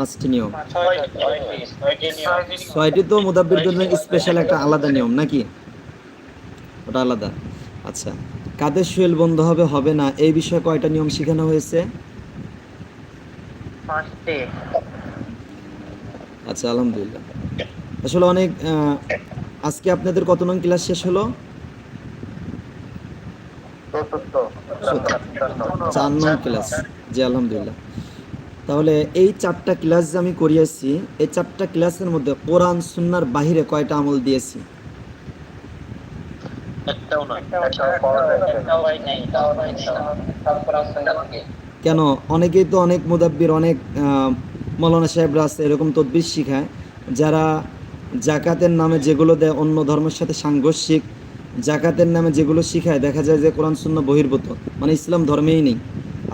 পাঁচটি নিয়ম। ছয়টি। তো মুদাব্বির জন্য স্পেশাল একটা আলাদা নিয়ম নাকি? ওটা আলাদা। আচ্ছা কাদের শৈল বন্ধ হবে হবে না এই বিষয়ে কয়টা নিয়ম শেখানো হয়েছে? আচ্ছা আলহামদুলিল্লাহ। আসলে অনেক আজকে আপনাদের কত নং ক্লাস শেষ হলো? চার নং ক্লাস। জি আলহামদুলিল্লাহ। তাহলে এই চারটা ক্লাস যে আমি করিয়েছি এই চারটা ক্লাসের মধ্যে কোরআন সুন্নার বাহিরে কয়টা আমল দিয়েছি? কেন? অনেকেই তো অনেক মুদাব্বির অনেক মৌলানা সাহেবরা আছে এরকম তদবির শিখায় যারা জাকাতের নামে যেগুলো দেয় অন্য ধর্মের সাথে সাংঘর্ষিক জাকাতের নামে যেগুলো শিখায় দেখা যায় যে কোরআন শূন্য বহির্ভূত। মানে ইসলাম ধর্মেই নেই।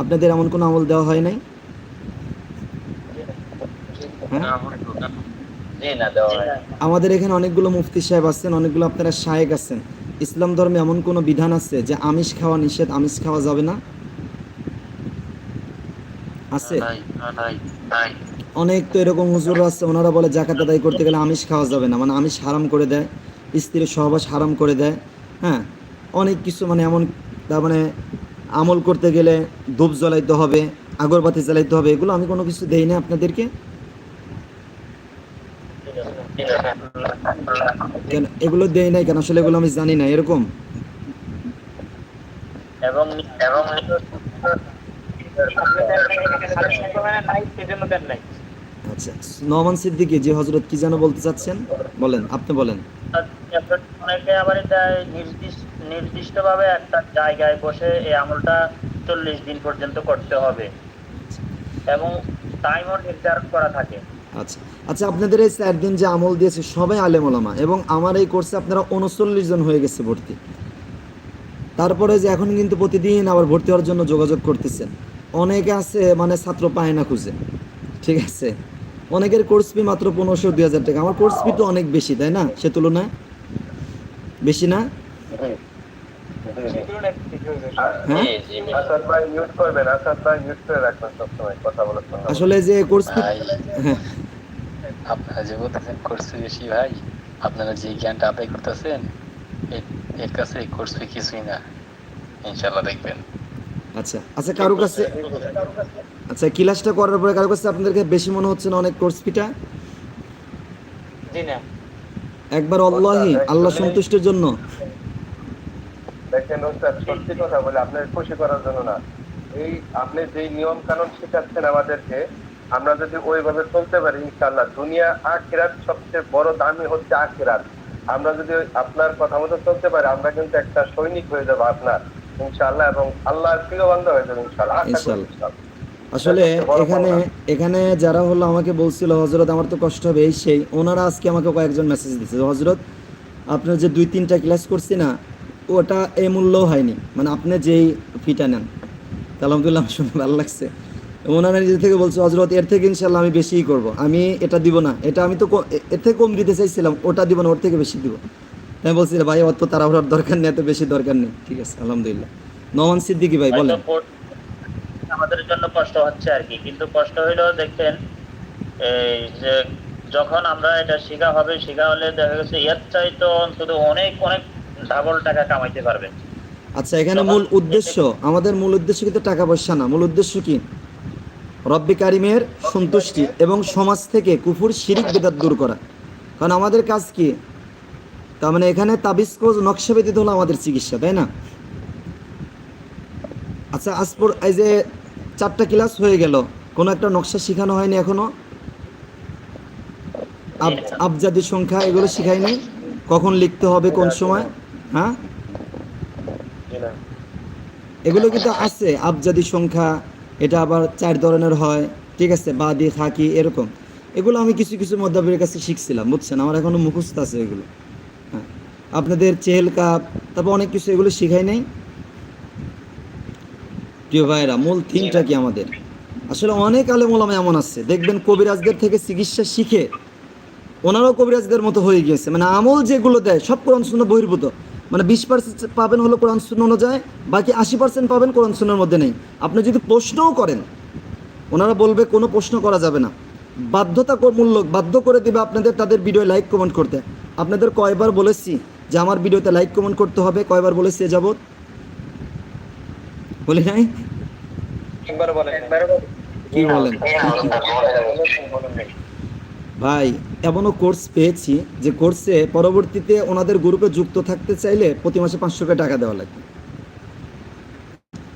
আপনাদের এমন কোনো আমল দেওয়া হয় নাই হ্যাঁ জি না দেওয়া হয় না। আমাদের এখানে অনেকগুলো মুফতি সাহেব আছেন, অনেকগুলো আপনারা শায়েক আছেন। ইসলাম ধর্মে এমন কোনো বিধান আছে যে আমিষ খাওয়া নিষেধ, আমিষ খাওয়া যাবে না? আছে? অনেক তো এরকম হুজুর আছে, ওনারা বলে জাকাত আদায় করতে গেলে আমিষ খাওয়া যাবে না। মানে আমিষ হারাম করে দেয়, স্ত্রীর সহবাস হারাম করে দেয় হ্যাঁ? অনেক কিছু মানে এমন, তার মানে আমল করতে গেলে ধূপ জ্বলাইতে হবে, আগরবাতি জ্বালাইতে হবে, এগুলো আমি কোনো কিছু দেই না আপনাদেরকে। কেন এগুলো দেই নাই কেন? আসলে এগুলো আমি জানি না এরকম? এবং এবং আচ্ছা নমান সিদ্দিকি যে হজরত কি যেন বলতে চাচ্ছেন? বলেন আপনি বলেন। অনেকে আবার এটা নির্দিষ্ট নির্দিষ্টভাবে একটা জায়গায় বসে এই আমলটা চল্লিশ দিন পর্যন্ত করতে হবে। এবং টাইমও নির্ধারণ করা থাকে। আচ্ছা আচ্ছা আপনাদের এই চার দিন যে আমল দিয়েছে সবাই আলেম ওলামা এবং আমার এই কোর্সে আপনারা উনচল্লিশ জন হয়ে গেছে ভর্তি। তারপরে যে এখন কিন্তু প্রতিদিন আবার ভর্তি হওয়ার জন্য যোগাযোগ করতেছেন। অনেকে আছে মানে ছাত্র পায় না খুঁজে ঠিক আছে? অনেকের কোর্স ফি মাত্র পনেরোশো দুই হাজার টাকা। আমার কোর্স ফি তো অনেক বেশি তাই না? সে তুলনায়? বেশি না? হ্যাঁ? আসলে যে কোর্স ফি হ্যাঁ। আপনারা যে বলতেছেন কোর্স ফি বেশি ভাই। আপনারা যে জ্ঞানটা আদায় করতেছেন এর- কাছে এই কোর্স ফি কিছুই না। ইনশাল্লাহ দেখবেন। আচ্ছা আচ্ছা কারও কাছে আচ্ছা ক্লাসটা করার পরে কারও কাছে আপনাদেরকে বেশি মনে হচ্ছে না অনেক কোর্স ফিটা? জি না। একবার আল্লাহি আল্লাহ সন্তুষ্টির জন্য। দেখেন ওস্তাদ সত্যি কথা বলে আপনার খুশি করার জন্য না। এই আপনি যেই নিয়ম কানুন শেখাচ্ছেন আমাদেরকে আমরা যদি ওইভাবে চলতে পারি ইনশাল্লাহ দুনিয়া আখিরাত সবচেয়ে বড় দামি হচ্ছে আখিরাত। আমরা যদি আপনার কথা মতো চলতে পারি আমরা কিন্তু একটা সৈনিক হয়ে যাব আপনার ইনশাল্লাহ এবং আল্লাহর প্রিয় বান্ধব হয়ে যাব ইনশাল্লাহ। আসলে এখানে এখানে যারা হলো আমাকে বলছিল হজরত আমার তো কষ্ট হবে এই সেই ওনারা আজকে আমাকে কয়েকজন মেসেজ দিচ্ছে হজরত আপনার যে দুই তিনটা ক্লাস করছি না ওটা এই মূল্য হয়নি। মানে আপনি যেই ফিটা নেন। আলহামদুলিল্লাহ শুনে ভালো লাগছে। ওনারা নিজে থেকে বলছে হজরত এর থেকে ইনশাল্লাহ আমি বেশিই করব। আমি এটা দিব না। এটা আমি তো এর থেকে কম দিতে চাইছিলাম ওটা দিব না ওর থেকে বেশি দিব। তাই বলছি ভাই অত তাড়াহুড়ার দরকার নেই এত বেশি দরকার নেই। ঠিক আছে আলহামদুলিল্লাহ। নমান সিদ্দিকি ভাই বলেন। আমাদের জন্য কষ্ট হচ্ছে আর কি কিন্তু কষ্ট হইলেও দেখেন এই যে যখন আমরা এটা শিখা হবে শিখা হলে দেখা গেছে এর চাইতে অন্তত অনেক অনেক ডাবল টাকা কামাইতে পারবেন। আচ্ছা এখানে মূল উদ্দেশ্য আমাদের মূল উদ্দেশ্য কিন্তু টাকা পয়সা না। মূল উদ্দেশ্য কি? রব্বি কারিমের সন্তুষ্টি এবং সমাজ থেকে কুফুর শিরিক বেদাত দূর করা। কারণ আমাদের কাজ কি? তার মানে এখানে তাবিজ কোজ নকশা ব্যতীত হলো আমাদের চিকিৎসা তাই না? আচ্ছা আজ পর এই যে চারটা ক্লাস হয়ে গেল কোনো একটা নকশা শেখানো হয়নি এখনও? আব- আবজাদি সংখ্যা এগুলো শিখায়নি? কখন লিখতে হবে কোন সময়? হ্যাঁ? এগুলো কিন্তু আছে আবজাদি সংখ্যা এটা আবার চার ধরনের হয়, ঠিক আছে? বাদি খাকি এরকম। এগুলো আমি কিছু কিছু মধ্যাবের কাছে শিখছিলাম, বুঝছেন? আমার এখনও মুখস্থ আছে এগুলো। হ্যাঁ। আপনাদের চেহেল কাপ, তারপর অনেক কিছু এগুলো শিখাই নাই? প্রিয় ভাইরা মূল থিমটা কি আমাদের? আসলে অনেক আলেমোলামা এমন আছে, দেখবেন কবিরাজদের থেকে চিকিৎসা শিখে ওনারাও কবিরাজদের মতো হয়ে গিয়েছে। মানে আমল যেগুলো দেয়, সব কোরআন শূন্য বহির্ভূত। মানে বিশ পার্সেন্ট পাবেন হলো কোরআন শূন্য অনুযায়ী বাকি আশি পার্সেন্ট পাবেন কোরআন শূন্যের মধ্যে নেই। আপনি যদি প্রশ্নও করেন ওনারা বলবে কোনো প্রশ্ন করা যাবে না। বাধ্যতামূলক বাধ্য করে দেবে আপনাদের তাদের ভিডিও লাইক কমেন্ট করতে। আপনাদের কয়বার বলেছি যে আমার ভিডিওতে লাইক কমেন্ট করতে হবে? কয়বার বলেছি এ যাবৎ? বলি নাই? একবার বলেন। কি বলেন? ভাই, এমনও কোর্স পেয়েছি যে কোর্সে পরবর্তীতে ওনাদের গ্রুপে যুক্ত থাকতে চাইলে প্রতি মাসে পাঁচশো টাকা দেওয়া লাগবে।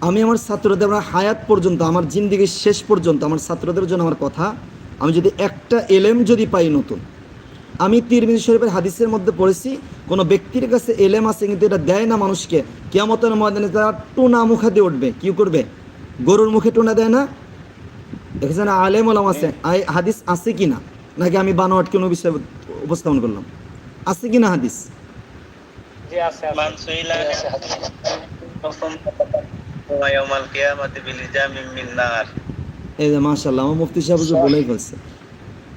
আমি আমার ছাত্রদের আমার হায়াত পর্যন্ত, আমার জিন্দিগির শেষ পর্যন্ত, আমার ছাত্রদের জন্য আমার কথা, আমি যদি একটা এলেম যদি পাই নতুন, আমি তিরমিজি শরীফের হাদিসের মধ্যে পড়েছি, কোনো ব্যক্তির কাছে এলেম আছে কিন্তু এটা দেয় না মানুষকে কেমতের ময়দানে তারা টুনা মুখা দিয়ে উঠবে, কী করবে? গরুর মুখে টুনা দেয় না? দেখেছেন আলেম ওলাম আছে হাদিস আছে কি না? নাকি আমি বানোয়াট কোনো বিষয়ে উপস্থাপন করলাম? আছে কি না হাদিস। এই যে মাশাল্লাহ আমার মুফতি সাহেব বলেই ফেলছে।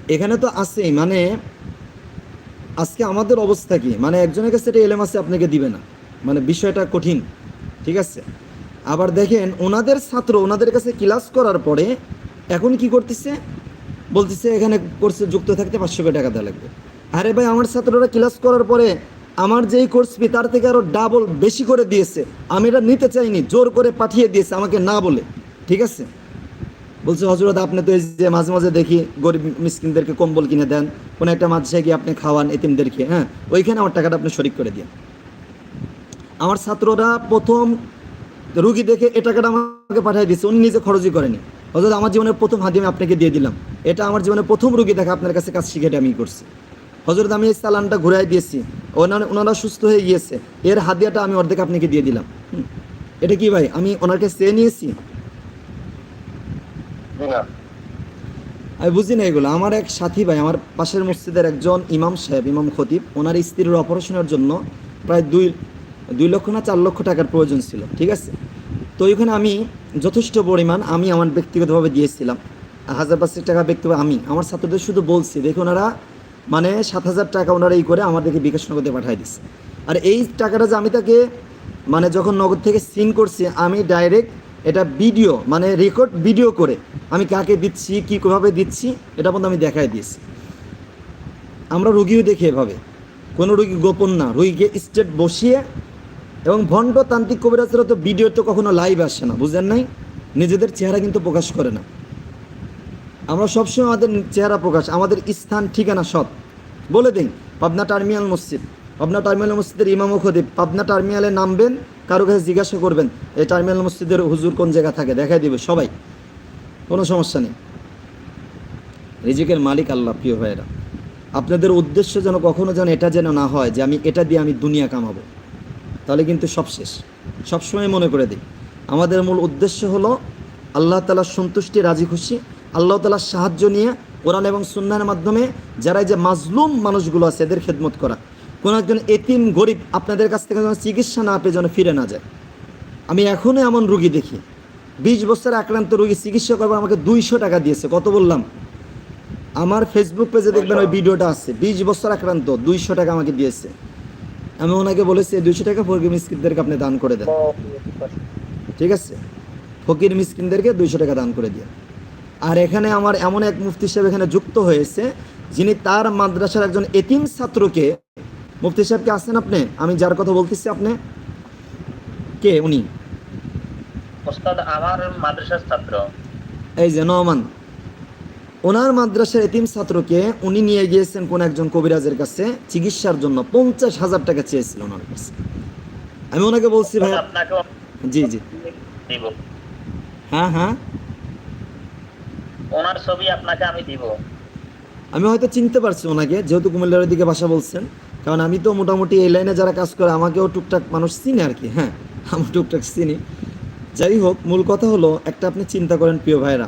এখানে তো আছেই মানে আজকে আমাদের অবস্থা কি? মানে একজনের কাছে একটা এলেম আছে আপনাকে দিবে না। মানে বিষয়টা কঠিন ঠিক আছে? আবার দেখেন ওনাদের ছাত্র ওনাদের কাছে ক্লাস করার পরে এখন কি করতেছে? বলতেছে, এখানে কোর্সে যুক্ত থাকতে পাঁচশো করে টাকা দেওয়া লাগবে। আরে ভাই, আমার ছাত্ররা ক্লাস করার পরে আমার যেই কোর্স ফি তার থেকে আরও ডাবল বেশি করে দিয়েছে। আমি এটা নিতে চাইনি, জোর করে পাঠিয়ে দিয়েছে আমাকে না বলে। ঠিক আছে? বলছে হজরত আপনি তো এই যে মাঝে মাঝে দেখি গরিব মিসকিনদেরকে কম্বল কিনে দেন, কোনো একটা মাঝে গিয়ে আপনি খাওয়ান, এতিমদেরকে হ্যাঁ? ওইখানে আমার টাকাটা আপনি শরিক করে দিন আমার ছাত্ররা প্রথম রুগী দেখে এ টাকাটা আমাকে পাঠিয়ে দিচ্ছে উনি নিজে খরচই করেনি। হজরত আমার জীবনের প্রথম হাদি আমি আপনাকে দিয়ে দিলাম। এটা আমার জীবনে প্রথম রুগী দেখে আপনার কাছে কাজ শিখে আমি করছি। হজরত আমি এই চালানটা ঘুরাই দিয়েছি। ওনারা ওনারা সুস্থ হয়ে গিয়েছে। এর হাদিয়াটা আমি অর্ধেক আপনাকে দিয়ে দিলাম। এটা কি ভাই? আমি ওনাকে চেয়ে নিয়েছি? আমি বুঝি না এগুলো। আমার এক সাথী ভাই আমার পাশের মসজিদের একজন ইমাম সাহেব ইমাম খতিব ওনার স্ত্রীর অপারেশনের জন্য প্রায় দুই দুই লক্ষ না চার লক্ষ টাকার প্রয়োজন ছিল। ঠিক আছে? তো ওইখানে আমি যথেষ্ট পরিমাণ আমি আমার ব্যক্তিগতভাবে দিয়েছিলাম। হাজার পাঁচশো টাকা ব্যক্তিগত আমি। আমার ছাত্রদের শুধু বলছি দেখুন ওনারা মানে সাত হাজার টাকা ওনারা এই করে আমাদেরকে বিকাশ নগদে পাঠিয়ে দিচ্ছে। আর এই টাকাটা যে আমি তাকে মানে যখন নগদ থেকে সিন করছি, আমি ডাইরেক্ট এটা ভিডিও মানে রেকর্ড ভিডিও করে আমি কাকে দিচ্ছি, কী কীভাবে দিচ্ছি, এটা পর্যন্ত আমি দেখাই দিয়েছি। আমরা রুগীও দেখি এভাবে। কোনো রুগী গোপন না। রুগীকে স্টেট বসিয়ে এবং ভণ্ড তান্ত্রিক কবিরাজরা তো ভিডিও তো কখনো লাইভ আসে না, বুঝলেন নাই? নিজেদের চেহারা কিন্তু প্রকাশ করে না। আমরা সবসময় আমাদের চেহারা প্রকাশ, আমাদের স্থান, ঠিকানা সব। বলে দিন পাবনা টার্মিনাল মসজিদ। পাবনা টার্মিনাল মসজিদের ইমাম খদিব পাবনা টার্মিনালে নামবেন, কারও কাছে জিজ্ঞাসা করবেন, এই টার্মিনাল মসজিদের হুজুর কোন জায়গা থাকে? দেখাই দিবে সবাই। কোনো সমস্যা নেই। রিজিকের মালিক আল্লাহ, প্রিয় ভাইয়েরা। আপনাদের উদ্দেশ্য যেন কখনো যেন এটা যেন না হয়, যে আমি এটা দিয়ে আমি দুনিয়া কামাবো। তাহলে কিন্তু সব শেষ। সবসময় মনে করে দিই, আমাদের মূল উদ্দেশ্য হলো, আল্লাহ তালার সন্তুষ্টি, রাজি খুশি আল্লাহ তালার সাহায্য নিয়ে কোরআন এবং সুন্নার মাধ্যমে যারা যে মাজলুম মানুষগুলো আছে এদের খেদমত করা। কোনো একজন এতিম গরিব আপনাদের কাছ থেকে যেন চিকিৎসা না পেয়ে যেন ফিরে না যায়। আমি এখনও এমন রুগী দেখি বিশ বছর আক্রান্ত রুগী চিকিৎসা করবার আমাকে দুইশো টাকা দিয়েছে কত বললাম? আমার ফেসবুক পেজে দেখবেন ওই ভিডিওটা আছে বিশ বছর আক্রান্ত দুইশো টাকা আমাকে দিয়েছে। আমি ওনাকে বলেছি এই দুইশো টাকা ফকির মিসকিনদেরকে আপনি দান করে দেন। ঠিক আছে? ফকির মিসকিনদেরকে দুইশো টাকা দান করে দিয়ে আর এখানে আমার এমন এক মুফতি সাহেব এখানে যুক্ত হয়েছে যিনি তার মাদ্রাসার একজন এতিম ছাত্রকে মুফতি সাহেবকে আসেন আপনি? আমি যার কথা বলতেছি আপনি? কে উনি? ওস্তাদ আমার মাদ্রাসার ছাত্র। এই যে নমান ওনার মাদ্রাসার এতিম ছাত্রকে উনি নিয়ে গিয়েছেন কোন একজন কবিরাজের কাছে চিকিৎসার জন্য পঞ্চাশ হাজার টাকা চেয়েছিল ওনার কাছে। আমি ওনাকে বলছি ভাই আপনাকে জি জি। হ্যাঁ হ্যাঁ। ওনার ছবি আপনাকে আমি দিব। আমি হয়তো চিনতে পারছি ওনাকে, যেহেতু কুমিল্লার দিকে ভাষা বলছেন। কারণ আমি তো মোটামুটি এই লাইনে যারা কাজ করে, আমাকেও টুকটাক মানুষ চিনে আর কি হ্যাঁ আমি টুকটাক চিনি। যাই হোক, মূল কথা হলো, একটা আপনি চিন্তা করেন প্রিয় ভাইরা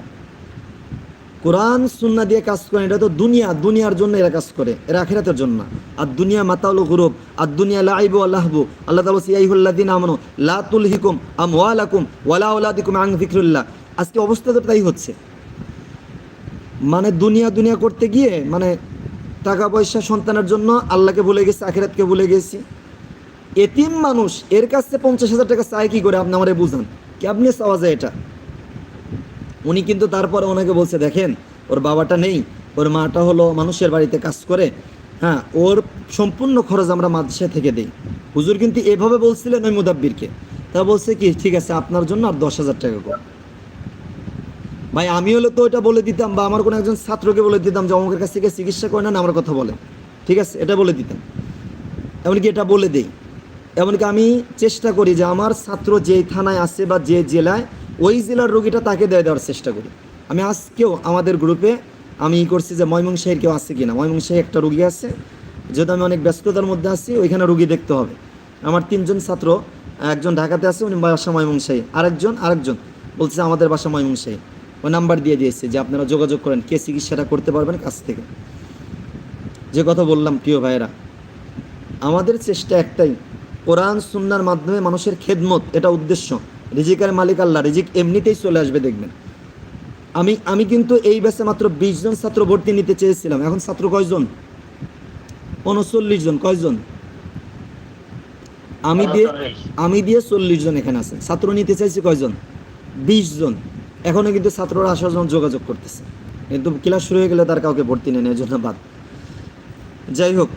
কোরআন, সুন্না দিয়ে কাজ করেন, এটা তো দুনিয়া, দুনিয়ার জন্য এরা কাজ করে, এরা আখিরাতের জন্য। আর দুনিয়া মাতাউল গুরুব, আর দুনিয়া লাইবু আল্লাহবু আল্লাহ তাআলা বলছে ইয়াইহুল্লাযিনা আমানু, লা তুলহিকুম আমওয়ালাকুম ওয়ালা আওলাদিকুম আন যিকরিল্লাহ। আজকে অবস্থা তো তাই হচ্ছে। মানে দুনিয়া দুনিয়া করতে গিয়ে মানে টাকা পয়সা সন্তানের জন্য আল্লাহকে ভুলে গেছি, আখিরাতকে ভুলে গেছি। এতিম মানুষ, এর কাছে পঞ্চাশ হাজার টাকা চায় কি করে? আপনি আমারে বুঝান। আপনি চাওয়া যায় এটা? উনি কিন্তু তারপরে ওনাকে বলছে, দেখেন, ওর বাবাটা নেই, ওর মাটা হলো মানুষের বাড়িতে কাজ করে। হ্যাঁ ওর সম্পূর্ণ খরচ আমরা মাদ্রাসা থেকে দেই। হুজুর কিন্তু এভাবে বলছিলেন ওই মুদাব্বিরকে। তা বলছে কি, ঠিক আছে, আপনার জন্য আর দশ হাজার টাকা করে ভাই আমি হলে তো এটা বলে দিতাম বা আমার কোনো একজন ছাত্রকে বলে দিতাম যে অমুকের কাছ থেকে চিকিৎসা করে না আমার কথা বলে। ঠিক আছে? এটা বলে দিতাম। এমনকি এটা বলে দেই। এমনকি আমি চেষ্টা করি যে আমার ছাত্র যেই থানায় আছে বা যে জেলায়, ওই জেলার রোগীটা তাকে দেয় দেওয়ার চেষ্টা করি। আমি আজকেও আমাদের গ্রুপে আমি ই করছি যে ময়মনসাহির কেউ আছে কিনা। ময়মনসাহি একটা রুগী আছে, যেহেতু আমি অনেক ব্যস্ততার মধ্যে আছি, ওইখানে রুগী দেখতে হবে। আমার তিনজন ছাত্র, একজন ঢাকাতে আছে, উনি বাসা ময়মনসাহি। আরেকজন আরেকজন, বলছে আমাদের বাসা ময়মনসাহি। ওই নাম্বার দিয়ে দিয়েছে যে আপনারা যোগাযোগ করেন, কে চিকিৎসাটা করতে পারবেন কাছ থেকে। যে কথা বললাম, প্রিয় ভাইয়েরা, আমাদের চেষ্টা একটাই, কোরআন, সুন্নার মাধ্যমে মানুষের খেদমত, এটা উদ্দেশ্য। রিজিকের মালিক আল্লাহ, রিজিক এমনিতেই চলে আসবে, দেখবেন। আমি আমি কিন্তু এই ব্যাচে মাত্র বিশ জন ছাত্র ভর্তি নিতে চেয়েছিলাম। এখন ছাত্র কয়জন? উনচল্লিশ জন। কয়জন? আমি দিয়ে আমি দিয়ে চল্লিশ জন এখানে আছে। ছাত্র নিতে চাইছি কয়জন? বিশ জন। এখনও কিন্তু ছাত্ররা আসার জন্য যোগাযোগ করতেছে। কিন্তু ক্লাস শুরু হয়ে গেলে তার কাউকে ভর্তি নেই এই জন্য বাদ। যাই হোক